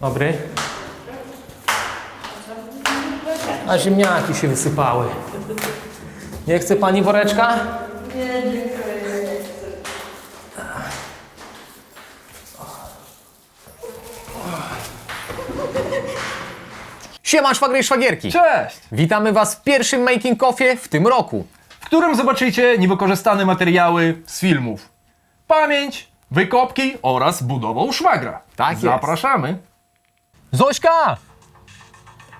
Dobry. A ziemniaki się wysypały. Nie chce pani woreczka? Siema szwagry i szwagierki. Cześć! Witamy was w pierwszym Making Offie w tym roku. W którym zobaczycie niewykorzystane materiały z filmów. Pamięć, wykopki oraz budową szwagra. Tak jest. Zapraszamy. Zośka!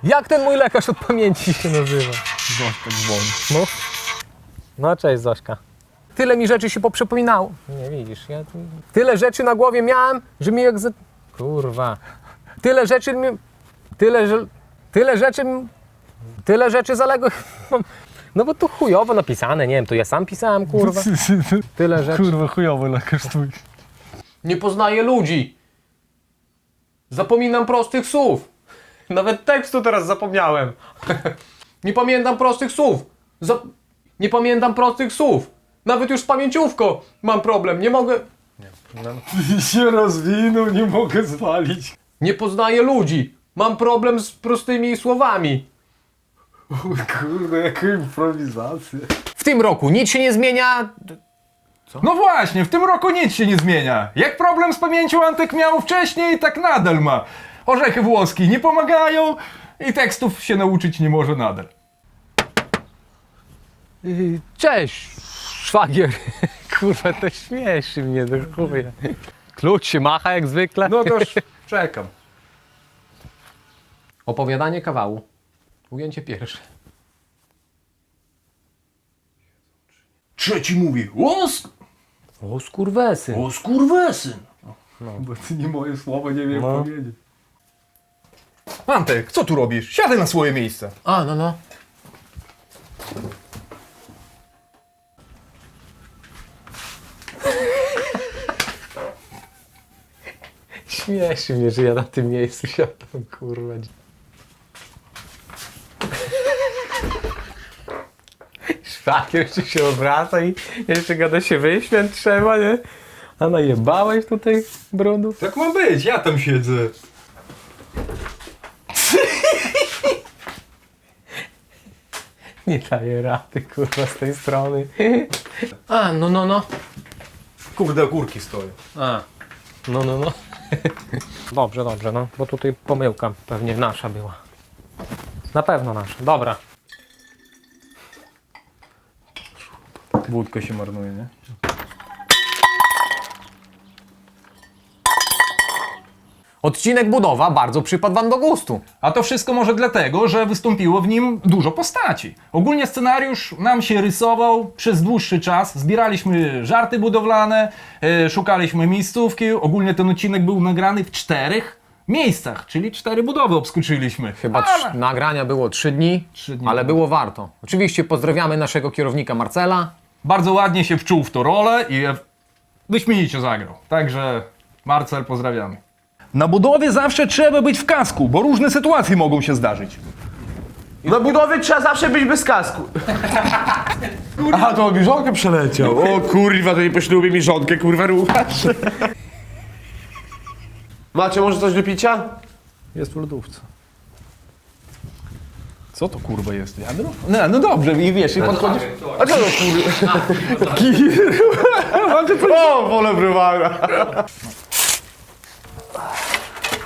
Jak ten mój lekarz od pamięci się nazywa? Zośka dzwoni. No. No cześć Zośka. Tyle mi rzeczy się poprzypominało. Nie widzisz, ja tu... Tyle rzeczy na głowie miałem, że mi jak za... Kurwa. Tyle rzeczy mi... Tyle, że... Tyle rzeczy... Tyle rzeczy zaległo... No bo tu chujowo napisane, nie wiem, to ja sam pisałem, kurwa. Tyle rzeczy. Kurwa, chujowy lekarz twój. Nie poznaję ludzi. Zapominam prostych słów. Nawet tekstu teraz zapomniałem. Nie pamiętam prostych słów. Za... Nie pamiętam prostych słów. Nawet już z pamięciówką mam problem. Nie mogę. się rozwinął, nie mogę zwalić. Nie poznaję ludzi. Mam problem z prostymi słowami. Kurde, jaka improwizacja. W tym roku nic się nie zmienia. No właśnie, w tym roku nic się nie zmienia. Jak problem z pamięcią Antek miał wcześniej, tak nadal ma. Orzechy włoskie nie pomagają i tekstów się nauczyć nie może nadal. Cześć, szwagier. Kurwa, to śmieszy mnie do chuja. Klucz się macha jak zwykle. No to już czekam. Opowiadanie kawału. Ujęcie pierwsze. Trzeci mówi, o, sk- O skurwesy. o skurwesyn. No. Bo ty nie moje słowo nie wiem No. powiedzieć. Antek, co tu robisz? Siadaj na swoje miejsce. A, no, no. Śmieszy mnie, że ja na tym miejscu siadam, kurwa. Szwagier jeszcze się obraca i jeszcze gada się wyśmiać trzeba, nie? A najebałeś tutaj brudu? Tak ma być, ja tam siedzę. Nie daje rady, kurwa, z tej strony. A, no, no, no. Kurde, górki stoją. A, no, no, no. Dobrze, dobrze, no, bo tutaj pomyłka pewnie nasza była. Na pewno nasza. Dobra. Wódka się marnuje, nie? Odcinek budowa bardzo przypadł Wam do gustu. A to wszystko może dlatego, że wystąpiło w nim dużo postaci. Ogólnie scenariusz nam się rysował przez dłuższy czas. Zbieraliśmy żarty budowlane, e, szukaliśmy miejscówki. Ogólnie ten odcinek był nagrany w czterech miejscach, czyli cztery budowy obskoczyliśmy. Chyba Ale- trz- nagrania było 3 dni, Trzy dni. ale było warto. Oczywiście pozdrawiamy naszego kierownika Marcela. Bardzo ładnie się wczuł w to rolę i wyśmienicie zagrał. Także Marcel, pozdrawiamy. Na budowie zawsze trzeba być w kasku, bo różne sytuacje mogą się zdarzyć. Na budowie trzeba zawsze być bez kasku. Aha, to mi żonkę przeleciał. O kurwa, to nie po ślubie mi żonkę, kurwa, ruchasz. Macie może coś do picia? Jest w lodówce. Co to kurwa jest? Jadro? No, no dobrze, i wiesz, i podchodzisz... A co to kurwa? O, wolę browara.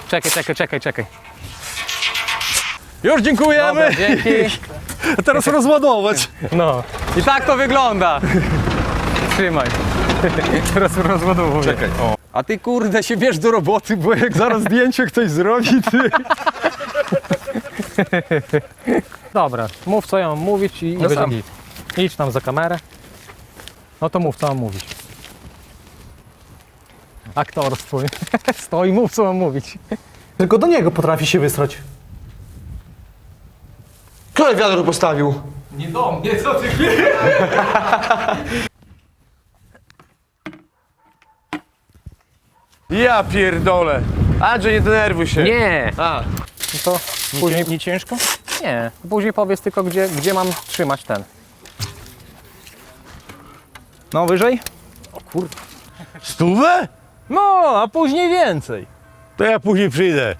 Czekaj, czekaj, czekaj, czekaj. Już dziękujemy! Dobra, dzięki. A teraz rozładować. No. I tak to wygląda. Trzymaj. Teraz rozładowuję. Czekaj, o. A ty kurde się bierz do roboty, bo jak Zaraz zdjęcie ktoś zrobi, ty. Dobra, mów co ja mam mówić i, i będzie sam. git. Idź tam za kamerę. No to mów co mam mówić. Aktorstwo. Stoi, mów co mam mówić. Tylko do niego potrafi się wysrać. Kto wiadro postawił? Nie do mnie, co ty Ja pierdolę. Andrzej, nie denerwuj się. Nie! A, No to później, Nie ciężko? nie. Później powiedz tylko gdzie, gdzie mam trzymać ten. No wyżej? Stówę? No, a później więcej. To ja później przyjdę.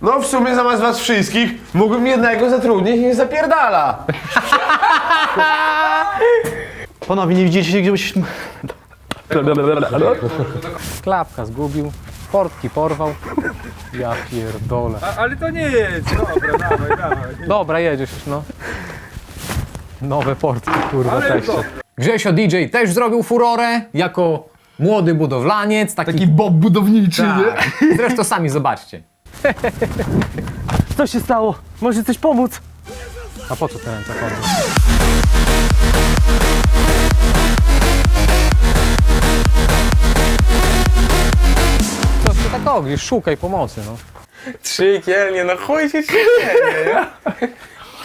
No w sumie zamiast was wszystkich mógłbym jednego zatrudnić i nie zapierdala. Panowie, nie widzieliście się gdzieś... Klapka zgubił, portki porwał. Ja pierdolę. ale to nie jest. Dobra, dawaj, dawaj. Dobra, jedziesz, no. Nowe portki, kurwa, teście. Grzesio DJ też zrobił furorę jako młody budowlaniec, taki, Taki bob budowniczy, nie? tak. Zresztą sami zobaczcie. Co się stało? Może coś pomóc? A po co te ręce ty tak? Szukaj pomocy, no. Trzy kielnie, no chuj się nie?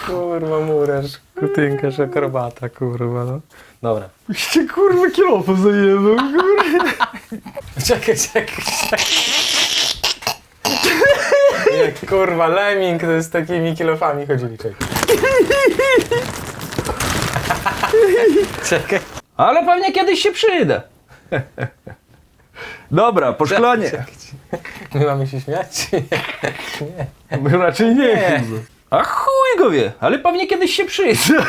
Kurwa, murarz, kutynkarz, akrobata, kurwa, no. Dobra. Cię kurwa kierowcą zajebał. Czekaj, czekaj, czekaj. Jak kurwa, lemming to z takimi kilofami chodzili, czekaj. Czekaj. Ale pewnie kiedyś się przyjdę. Dobra, po szklanie. My mamy się śmiać, nie? Raczej nie. Nie. A chuj go wie, ale pewnie kiedyś się przyjdę.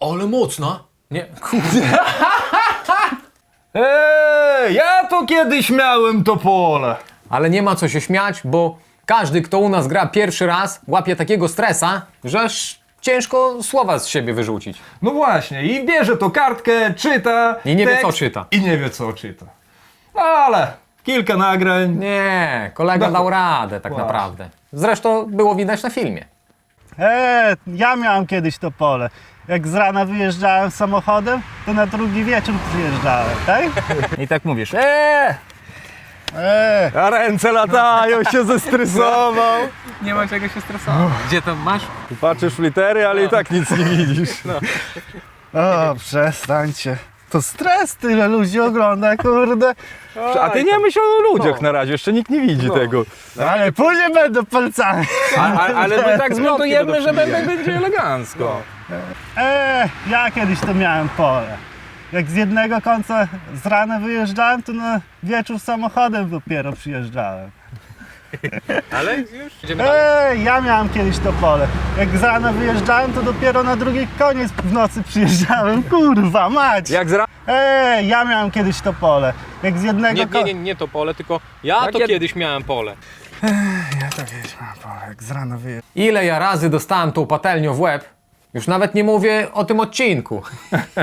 Ale mocna. Nie, kurde. Eee, ja to kiedyś miałem to pole. Ale nie ma co się śmiać, bo każdy, kto u nas gra pierwszy raz, łapie takiego stresa, że aż ciężko słowa z siebie wyrzucić. No właśnie, i bierze to kartkę, czyta. I nie wie, tekst, co czyta. I nie wie co czyta. No ale kilka nagrań. Nie, kolega No. dał radę tak Właśnie. naprawdę. Zresztą było widać na filmie. Eee, ja miałem kiedyś to pole. Jak z rana wyjeżdżałem samochodem, to na drugi wieczór przyjeżdżałem, tak? I tak mówisz, eee, Eee, a ręce latają, się zestresował. Nie ma czego się stresować. Gdzie tam masz? Patrzysz w litery, ale i tak nic nie widzisz. o, przestańcie. To stres, tyle ludzi ogląda, kurde. A ty nie myśl o ludziach na razie, jeszcze nikt nie widzi tego. Ale później będą palcami. A, a, ale my tak zmontujemy, że będzie, będzie elegancko. Eee, ja kiedyś to miałem pole. Jak z jednego końca z rana wyjeżdżałem, to na wieczór samochodem dopiero przyjeżdżałem. Ale już idziemy Ej, ja miałem kiedyś to pole. Jak z rana wyjeżdżałem, to dopiero na drugi koniec w nocy przyjeżdżałem. Kurwa, mać! Jak z ra- Ej, ja miałem kiedyś to pole. Jak z jednego Nie, nie, nie, nie to pole, tylko ja to kiedyś miałem pole. Ja to kiedyś miałem pole, jak z rana wyjeżdżałem. Ile ja razy dostałem tą patelnią w łeb, już nawet nie mówię o tym odcinku.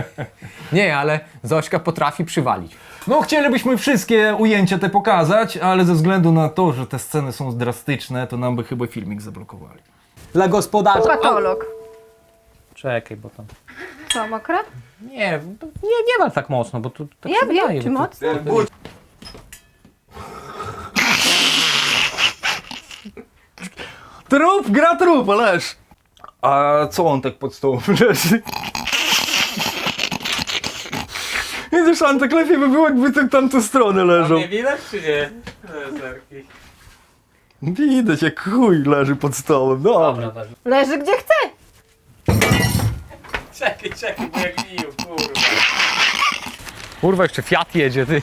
nie, ale Zośka potrafi przywalić. No chcielibyśmy wszystkie ujęcia te pokazać, ale ze względu na to, że te sceny są drastyczne, to nam by chyba filmik zablokowali. Dla gospodarza... Patolog. Czekaj, bo tam... Co, mokre? Nie, to nie, nie wal tak mocno, bo tu tak Ja się wydaje, wiem, czy bo mocno? Trup, gra trup, ależ. A co on tak pod stołem leży? Widzisz, on tak lepiej by było, jakby tak tamtą stronę leżał. widać czy nie? Widać, jak chuj leży pod stołem. Dobra. Leży gdzie chce. Czekaj, czekaj, bo jak bił, kurwa. Kurwa, jeszcze Fiat jedzie, ty.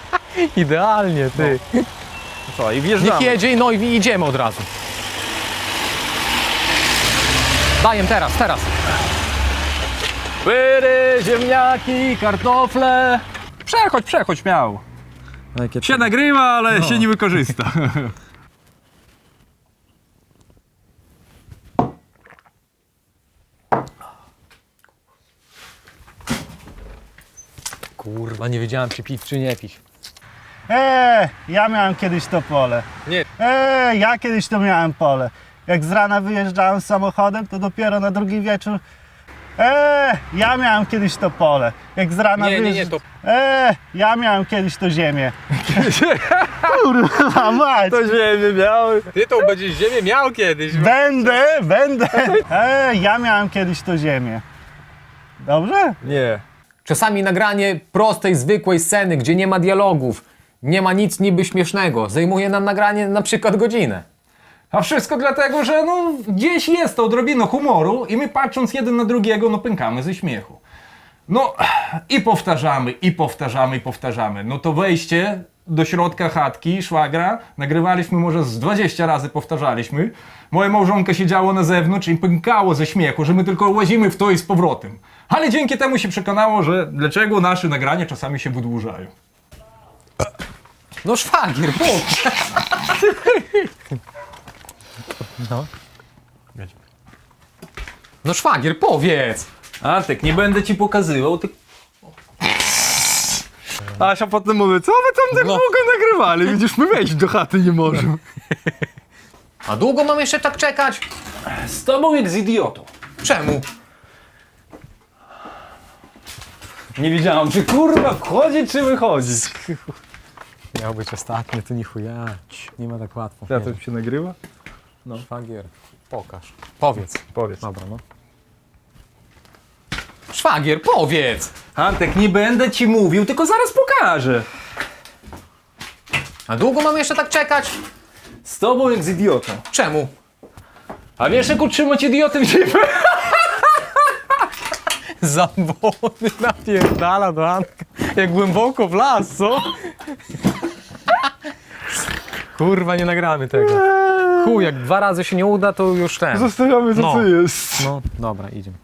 Idealnie, ty. Co, i Niech wjeżdżamy. jedzie, no i idziemy od razu. Dajem teraz, teraz. Pyry, ziemniaki, kartofle. Przechodź, przechodź, miał. Jakie Się nagrywa, ale się nie wykorzysta. Kurwa, nie wiedziałem czy pić, czy nie pić. Eee, ja miałem kiedyś to pole. Nie. Eee, ja kiedyś to miałem pole. Jak z rana wyjeżdżałem samochodem, to dopiero na drugi wieczór. Eee, ja miałem kiedyś to pole. Jak z rana Nie, nie, nie, to- Eee, ja miałem kiedyś to ziemię. Kurwa, mać! To ziemię miały. Ty to będziesz ziemię miał kiedyś. Będę, będę. Eee, ja miałem kiedyś to ziemię. Dobrze? Nie. Czasami nagranie prostej, zwykłej sceny, gdzie nie ma dialogów, nie ma nic niby śmiesznego, zajmuje nam nagranie na przykład godzinę. A wszystko dlatego, że no, gdzieś jest to odrobina humoru i my patrząc jeden na drugiego, no pękamy ze śmiechu. No i powtarzamy, i powtarzamy, i powtarzamy. No to wejście do środka chatki szwagra nagrywaliśmy może z 20 razy powtarzaliśmy. Moja małżonka siedziała na zewnątrz i pękało ze śmiechu, że my tylko łazimy w to i z powrotem. Ale dzięki temu się przekonało, że dlaczego nasze nagrania czasami się wydłużają. No szwagier, bo... No. No szwagier, powiedz! Antek, nie będę ci pokazywał, ty... Asia potem mówi, co wy tam tak No. długo nagrywali? Widzisz, my wejść do chaty nie możemy. A długo mam jeszcze tak czekać? Z tobą jak z idiotą. Czemu? Nie wiedziałam, czy kurwa wchodzić, czy wychodzić. Miał być ostatni, to nie chujać. Nie ma tak łatwo. Ja to się nagrywa? No. Szwagier, pokaż. Powiedz. Powiedz. Dobra, no. Szwagier, powiedz! Antek, nie będę ci mówił, tylko zaraz pokażę. A długo mam jeszcze tak czekać? Z tobą jak z idiotą. Czemu? A wiesz jak utrzymać idiotę w ziemi? Zambony napierdala do Antka. Jak głęboko w las, co? Kurwa, nie nagramy tego. Chuj, jak dwa razy się nie uda, to już ten. Zostawiamy to, No. co jest. No, dobra, idziemy.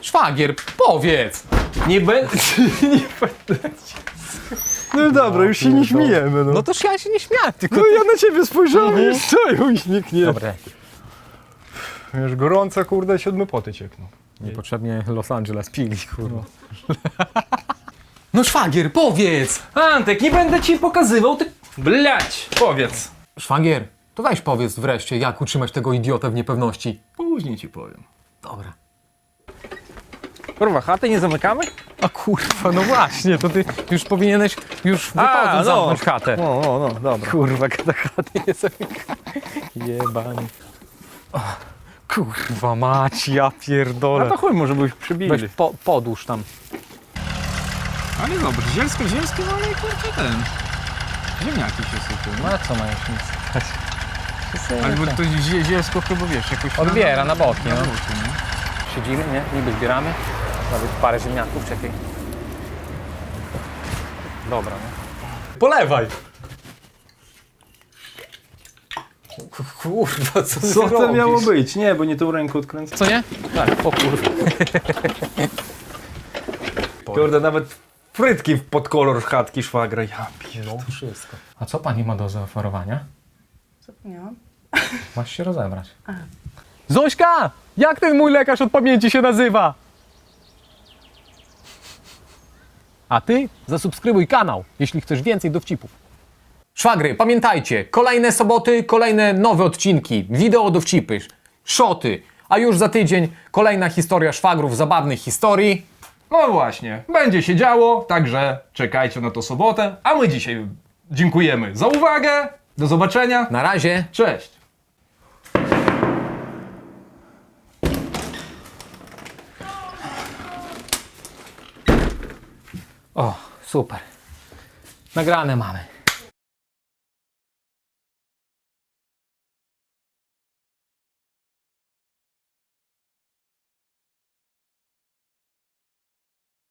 Szwagier, powiedz! Nie będę... nie będę... No dobra, już się nie śmiejemy, no. No toż ja się nie śmiałem, tylko No ty... ja na ciebie spojrzałem i stoją i nikt nie... Dobre. Wiesz, gorąco, kurde, siódmy poty ciekną. Niepotrzebnie Los Angeles pili, kurwa. No szwagier, powiedz! Antek, nie będę ci pokazywał, ty... Blać, powiedz. Szwagier, to weź powiedz wreszcie, jak utrzymać tego idiotę w niepewności. Później ci powiem. Dobra. Kurwa, chaty nie zamykamy? A kurwa, no właśnie, to ty już powinieneś już wychodząc no. zamknąć chatę. No, no, no, dobra. Kurwa, ta chata nie zamyka. Jebany. Kurwa mać, ja A pierdolę. to chuj, może byś przybili. Weź po, podłóż tam. Ale zobacz, zielsko, zielsko, no ale kurczę ten. Ziemniaki się sypią. No a co mają się nie Ale bo to zie- zielsko chyba wiesz, jakoś... Odbiera na boki, no. nie? Siedzimy, nie? Niby zbieramy. Nawet parę ziemniaków, czekaj. Dobra, no. Polewaj! Kurwa, co ty Co to robisz? miało być? Nie, bo nie tą ręką odkręcę. Co nie? Tak, o kurwa. Kurde, nawet frytki pod kolor chatki szwagra. Ja pierdolę. To wszystko. A co pani ma do zaoferowania? Zapomniałam. Masz się rozebrać. Zośka! Jak ten mój lekarz od pamięci się nazywa? A ty zasubskrybuj kanał, jeśli chcesz więcej dowcipów. Szwagry, pamiętajcie, kolejne soboty, kolejne nowe odcinki, wideo dowcipy, szoty, a już za tydzień kolejna historia szwagrów, zabawnych historii. No właśnie, będzie się działo, także czekajcie na to sobotę, a my dzisiaj dziękujemy za uwagę, do zobaczenia, Na razie. cześć! O, super. Nagrane mamy.